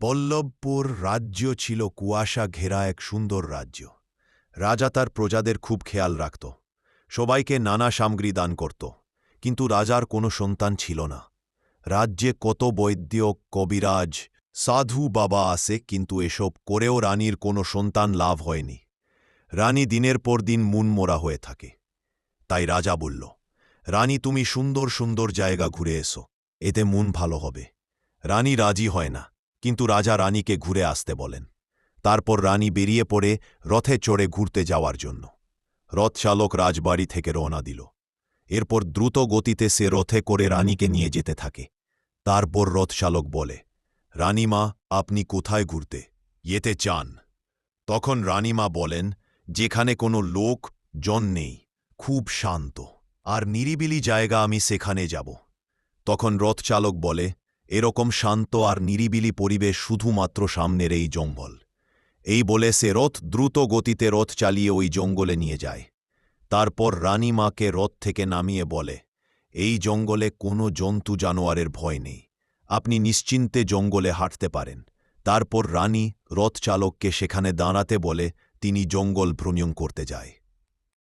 বল্লভপুর রাজ্য ছিল কুয়াশা ঘেরা এক সুন্দর রাজ্য। রাজা তার প্রজাদের খুব খেয়াল রাখত। সবাইকে নানা সামগ্রী দান করত। কিন্তু রাজার কোনো সন্তান ছিল না। রাজ্যে কত বৈদ্য কবিরাজ, সাধু বাবা আসে কিন্তু এসব করেও রানীর কোনো সন্তান লাভ হয়নি। রানী দিনের পর দিন মুনমোরা হয়ে থাকে। তাই রাজা বলল, রানী, তুমি সুন্দর সুন্দর জায়গা ঘুরে এসো। এতে মন ভালো হবে। রানী রাজি হয় না। কিন্তু রাজা রানীকে ঘুরে আসতে বলেন। তারপর রানী বেরিয়ে পড়ে রথে চড়ে ঘুরতে যাওয়ার জন্য। রথচালক রাজবাড়ি থেকে রওনা দিল। এরপর দ্রুত গতিতে সে রথে করে রানীকে নিয়ে যেতে থাকে। তারপর রথচালক বলে, রানীমা, আপনি কোথায় ঘুরতে? যেতে চান তখন রানীমা বলেন, যেখানে কোনো লোক, জন নেই। খুব শান্ত। আর নিরিবিলি জায়গা আমি সেখানে যাব। তখন রথচালক বলে এরকম শান্ত আর নিরিবিলি পরিবেশ শুধুমাত্র সামনের এই জঙ্গল। এই বলে সে রথ দ্রুত গতিতে রথ চালিয়ে ওই জঙ্গলে নিয়ে যায়। তারপর রানীমাকে রথ থেকে নামিয়ে বলে, এই জঙ্গলে কোনো জন্তু জানোয়ারের ভয় নেই। আপনি নিশ্চিন্তে জঙ্গলে হাঁটতে পারেন। তারপর রানী রথচালককে সেখানে দাঁড়াতে বলে, তিনি জঙ্গল ভ্রমণ করতে যায়।